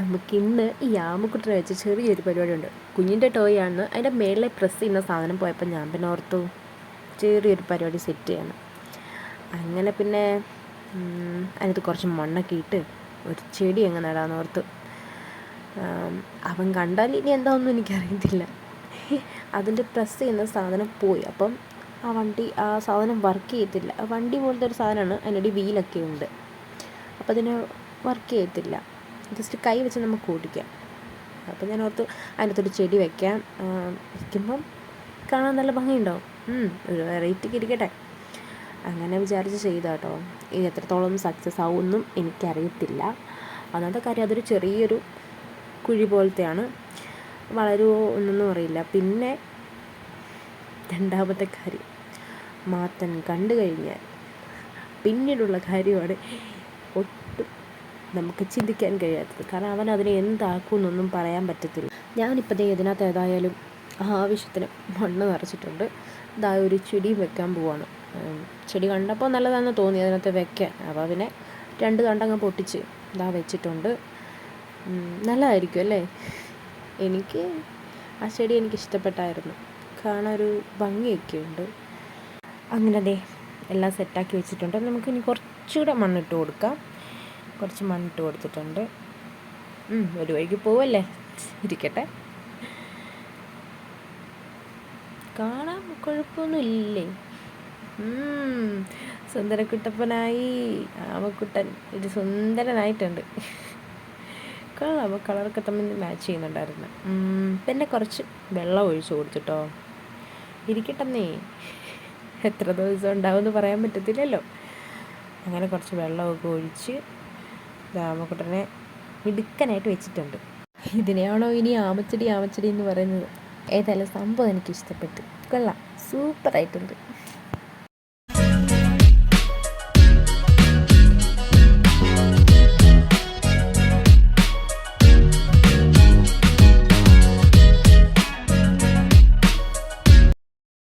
നമുക്കിന്ന് ഈ ആമക്കുട്ടനെ വെച്ച് ചെറിയൊരു പരിപാടിയുണ്ട്. കുഞ്ഞിന്റെ ടോയ് ആണ്. അതിന്റെ മേളിലെ പ്രസ് ചെയ്യുന്ന സാധനം പോയപ്പോൾ ഞാൻ പിന്നെ ഓർത്തു ചെറിയൊരു പരിപാടി സെറ്റ് ചെയ്യണം. അങ്ങനെ പിന്നെ അതിനകത്ത് കുറച്ച് മണ്ണൊക്കെ ഇട്ട് ഒരു ചെടി അങ്ങ് നടാന്ന് ഓർത്തു. അവൻ കണ്ടാൽ ഇനി എന്താണെന്നും എനിക്കറിയത്തില്ല. അതിന്റെ പ്രസ് ചെയ്യുന്ന സാധനം പോയി. അപ്പം ആ വണ്ടി ആ സാധനം വർക്ക് ചെയ്യത്തില്ല. വണ്ടി പോലത്തെ ഒരു സാധനമാണ്. അതിനടി വീലൊക്കെ ഉണ്ട്. അപ്പോൾ അതിന് വർക്ക് ചെയ്യത്തില്ല. ജസ്റ്റ് കൈ വെച്ച് നമുക്ക് ഓടിക്കാം അപ്പോൾ ഞാൻ ഓർത്തു അതിനകത്തൊരു ചെടി വെക്കാം. വയ്ക്കുമ്പം കാണാൻ നല്ല ഭംഗിയുണ്ടാവും ഒരു വെറൈറ്റിക്ക് ഇരിക്കട്ടെ. അങ്ങനെ വിചാരിച്ച് ചെയ്ത കേട്ടോ ഇത് എത്രത്തോളം സക്സസ് ആവുമെന്നും എനിക്കറിയത്തില്ല. അന്നത്തെ കാര്യം അതൊരു ചെറിയൊരു കുഴി പോലത്തെയാണ്. വളരുമോ എന്നൊന്നും അറിയില്ല. പിന്നെ രണ്ടാമത്തെ കാര്യം. മാത്തൻ കണ്ടു കഴിഞ്ഞാൽ പിന്നീടുള്ള കാര്യമാണ് നമുക്ക് ചിന്തിക്കാൻ കഴിയാത്തത്. കാരണം അവൻ അതിനെ എന്താക്കുമെന്നൊന്നും പറയാൻ പറ്റത്തില്ല. ഞാനിപ്പോൾ ദേ ഇതിനകത്ത് ഏതായാലും ആവശ്യത്തിന് മണ്ണ് നിറച്ചിട്ടുണ്ട്. ഇതാ ഒരു ചെടി വെക്കാൻ പോവാണ്. ചെടി കണ്ടപ്പോൾ നല്ലതാണെന്ന് തോന്നി അതിനകത്ത് വെക്കാൻ. അപ്പോൾ പിന്നെ രണ്ട് കണ്ടങ്ങ് പൊട്ടിച്ച് ഇതാ വെച്ചിട്ടുണ്ട്. നല്ലതായിരിക്കും അല്ലേ? എനിക്ക് ആ ചെടി എനിക്ക് ഇഷ്ടപ്പെട്ടായിരുന്നു. കാണാൻ ഒരു ഭംഗിയൊക്കെ ഉണ്ട്. അങ്ങനെ അതെ എല്ലാം സെറ്റാക്കി വെച്ചിട്ടുണ്ട്. നമുക്ക് ഇനി കുറച്ചുകൂടെ മണ്ണിട്ട് കൊടുക്കാം. കുറച്ച് മണ്ണിട്ട് കൊടുത്തിട്ടുണ്ട്. ഒരു വഴിക്ക് പോവല്ലേ? ഇരിക്കട്ടെ. കാണാൻ കുഴപ്പമൊന്നും ഇല്ലേ ഉം, സുന്ദരക്കുട്ടപ്പനായി ആമക്കുട്ടൻ ഇത് സുന്ദരനായിട്ടുണ്ട്. അപ്പോൾ കളറൊക്കെ തമ്മിൽ മാച്ച് ചെയ്യുന്നുണ്ടായിരുന്നു. പിന്നെ കുറച്ച് വെള്ളം ഒഴിച്ചു കൊടുത്തിട്ടോ. ഇരിക്കട്ടെന്നേ. എത്ര ദിവസം ഉണ്ടാവും എന്ന് പറയാൻ പറ്റത്തില്ലല്ലോ. അങ്ങനെ കുറച്ച് വെള്ളമൊക്കെ ഒഴിച്ച് രാമക്കുട്ടനെ മിടുക്കനായിട്ട് വെച്ചിട്ടുണ്ട്. ഇതിനെയാണോ ഇനി ആമച്ചടി ആമച്ചടി എന്ന് പറയുന്നത്? ഏതായാലും സംഭവം എനിക്ക് ഇഷ്ടപ്പെട്ടു. കൊള്ളാം. സൂപ്പറായിട്ടുണ്ട്.